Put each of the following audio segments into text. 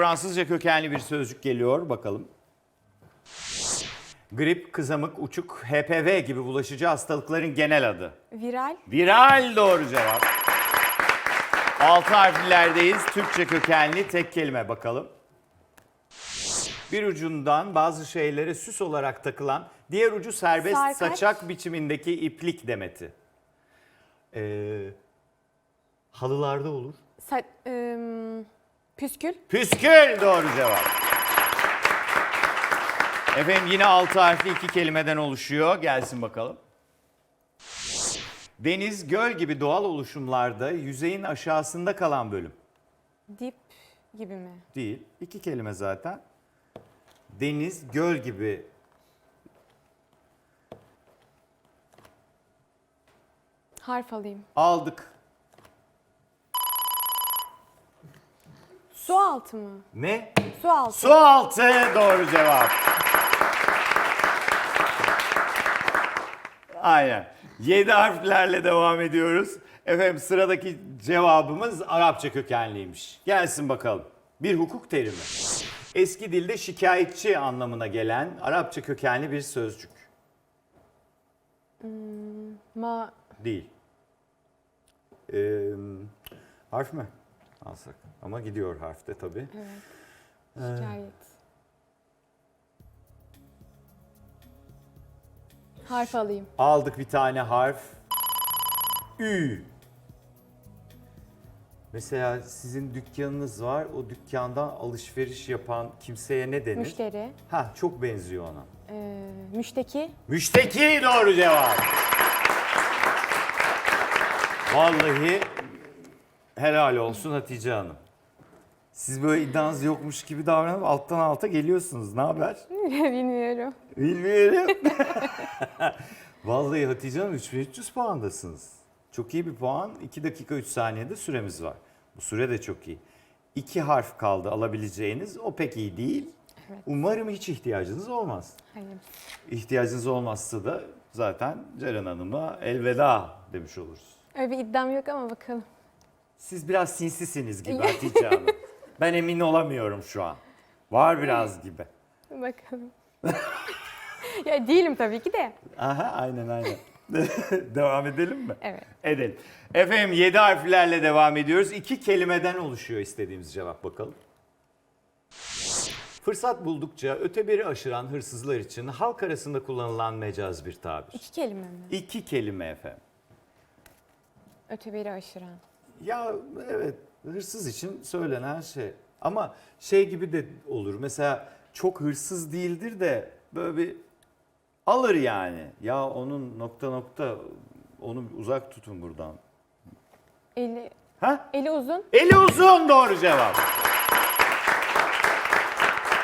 Fransızca kökenli bir sözcük geliyor bakalım. Grip, kızamık, uçuk, HPV gibi bulaşıcı hastalıkların genel adı. Viral. Viral doğru cevap. Altı harflilerdeyiz. Türkçe kökenli tek kelime bakalım. Bir ucundan bazı şeylere süs olarak takılan, diğer ucu serbest Sarkaç. saçak biçimindeki iplik demeti. Ee, halılarda olur. Sa- ım, püskül. Püskül doğru cevap. Efendim yine altı harfli iki kelimeden oluşuyor. Gelsin bakalım. Deniz, göl gibi doğal oluşumlarda yüzeyin aşağısında kalan bölüm. Dip gibi mi? Değil. İki kelime zaten. Deniz, göl gibi Harf alayım. aldık. Su altı mı? Ne? Su altı. Su altı doğru cevap. Aynen. Yedi harflerle devam ediyoruz. Efendim sıradaki cevabımız Arapça kökenliymiş. Gelsin bakalım. Bir hukuk terimi. Eski dilde şikayetçi anlamına gelen Arapça kökenli bir sözcük. Ma Değil. Ee, harf mi? Alsak. Ama gidiyor harfte tabii. şikayet. Harf alayım. Aldık bir tane harf. Ü. Mesela sizin dükkanınız var. O dükkandan alışveriş yapan kimseye ne denir? Müşteri. Ha çok benziyor ona. Ee, müşteki. Müşteki doğru cevap. Vallahi helal olsun Hatice Hanım. Siz böyle iddianız yokmuş gibi davranıp alttan alta geliyorsunuz. Ne haber? Bilmiyorum. Bilmiyorum. Vallahi Hatice Hanım 3300 puandasınız. Çok iyi bir puan. 2 dakika 3 saniyede süremiz var. Bu süre de çok iyi. İki harf kaldı alabileceğiniz. O pek iyi değil. Evet. Umarım hiç ihtiyacınız olmaz. Hayır. İhtiyacınız olmazsa da zaten Ceren Hanım'a elveda demiş oluruz. Öyle bir iddiam yok ama bakalım. Siz biraz sinsisiniz gibi Hatice Hanım. Ben emin olamıyorum şu an. Var biraz gibi. Bakalım. ya değilim tabii ki de. Aha aynen aynen. devam edelim mi? Evet. Edelim. Efendim 7 harflerle devam ediyoruz. İki kelimeden oluşuyor istediğimiz cevap bakalım. Fırsat buldukça öteberi aşıran hırsızlar için halk arasında kullanılan mecaz bir tabir. İki kelime mi? İki kelime efendim. Öteberi aşıran. Ya evet hırsız için söylenen şey. Ama şey gibi de olur. Mesela çok hırsız değildir de böyle bir alır yani. Ya onun nokta nokta onu uzak tutun buradan. Eli, Ha? eli uzun. Eli uzun doğru cevap.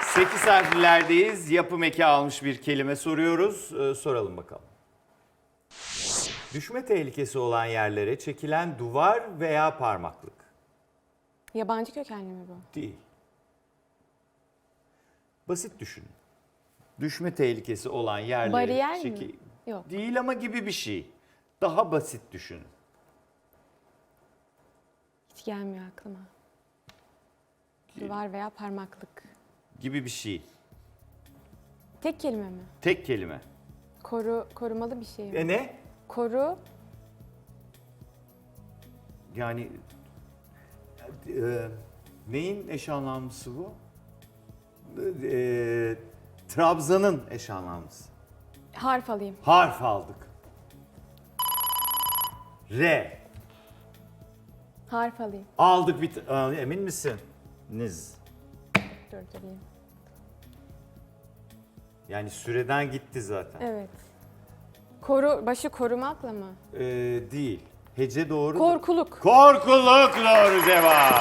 8 harflerdeyiz. Yapım eki almış bir kelime soruyoruz. Ee, soralım bakalım. Düşme tehlikesi olan yerlere çekilen duvar veya parmaklık. Yabancı kökenli mi bu? Değil. Basit düşünün. Düşme tehlikesi olan yerlere Bariyer mi? çeki- Yok. Değil ama gibi bir şey. Daha basit düşünün. Hiç gelmiyor aklıma. Duvar veya parmaklık. Gibi bir şey. Tek kelime mi? Tek kelime. Koru, korumalı bir şey mi? E ne? Koru, Yani e, neyin eş anlamlısı bu? E, Trabzan'ın eş anlamlısı. harf alayım. Harf aldık. R. Harf alayım. Aldık bir... t- Aa, Emin misin? Niz. Durdurayım. Yani süreden gitti zaten. Evet. Koru, başı korumakla mı? E, değil. Hece doğru. Korkuluk. Korkuluk doğru cevap.